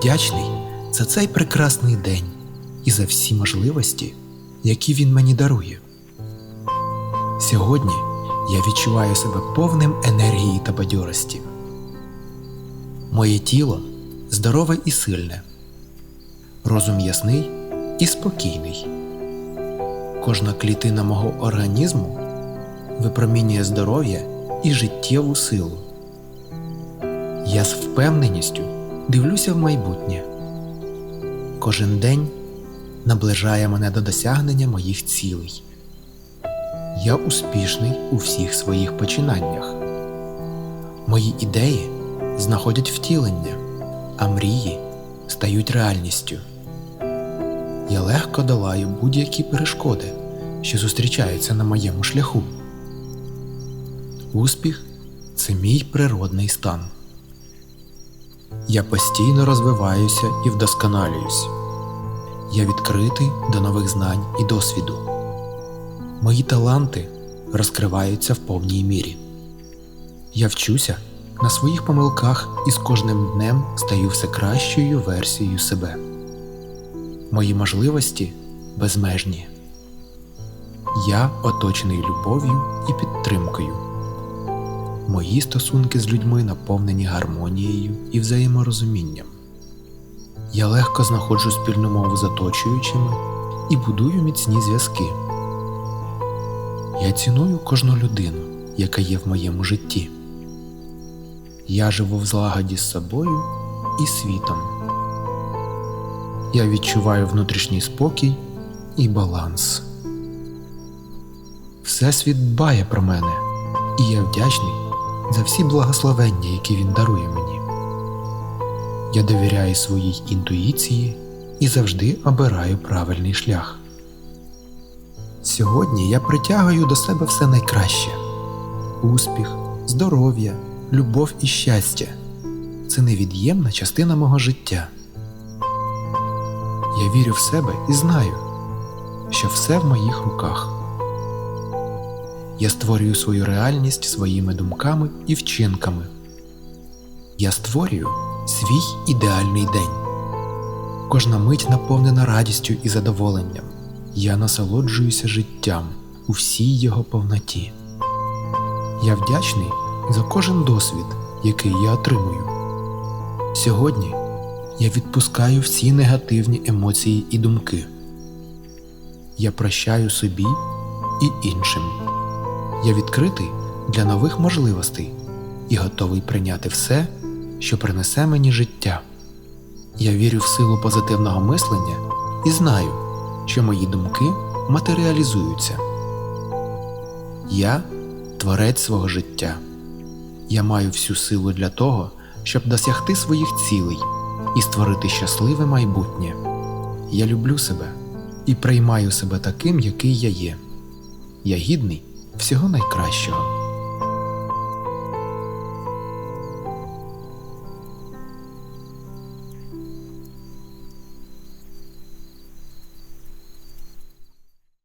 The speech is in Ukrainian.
вдячний за цей прекрасний день і за всі можливості, які він мені дарує. Сьогодні я відчуваю себе повним енергії та бадьорості. Моє тіло здорове і сильне, розум ясний і спокійний. Кожна клітина мого організму випромінює здоров'я і життєву силу. Я з впевненістю дивлюся в майбутнє. Кожен день наближає мене до досягнення моїх цілей. Я успішний у всіх своїх починаннях. Мої ідеї знаходять втілення, а мрії стають реальністю. Я легко долаю будь-які перешкоди, що зустрічаються на моєму шляху. Успіх це мій природний стан. Я постійно розвиваюся і вдосконалююсь. Я відкритий до нових знань і досвіду. Мої таланти розкриваються в повній мірі. Я вчуся на своїх помилках і з кожним днем стаю все кращою версією себе. Мої можливості безмежні. Я оточений любов'ю і підтримкою. Мої стосунки з людьми наповнені гармонією і взаєморозумінням. Я легко знаходжу спільну мову з оточуючими і будую міцні зв'язки. Я ціную кожну людину, яка є в моєму житті. Я живу в злагоді з собою і світом. Я відчуваю внутрішній спокій і баланс. Всесвіт дбає про мене, і я вдячний за всі благословення, які він дарує мені. Я довіряю своїй інтуїції і завжди обираю правильний шлях. Сьогодні я притягую до себе все найкраще: успіх, здоров'я, любов і щастя це невід'ємна частина мого життя. Я вірю в себе і знаю, що все в моїх руках. Я створюю свою реальність своїми думками і вчинками. Я створюю свій ідеальний день. Кожна мить наповнена радістю і задоволенням. Я насолоджуюся життям у всій його повноті. Я вдячний за кожен досвід, який я отримую. Сьогодні я відпускаю всі негативні емоції і думки. Я прощаю собі і іншим. Я відкритий для нових можливостей і готовий прийняти все, що принесе мені життя. Я вірю в силу позитивного мислення і знаю, що мої думки матеріалізуються. Я творець свого життя. Я маю всю силу для того, щоб досягти своїх цілей і створити щасливе майбутнє. Я люблю себе і приймаю себе таким, який я є. Я гідний всього найкращого.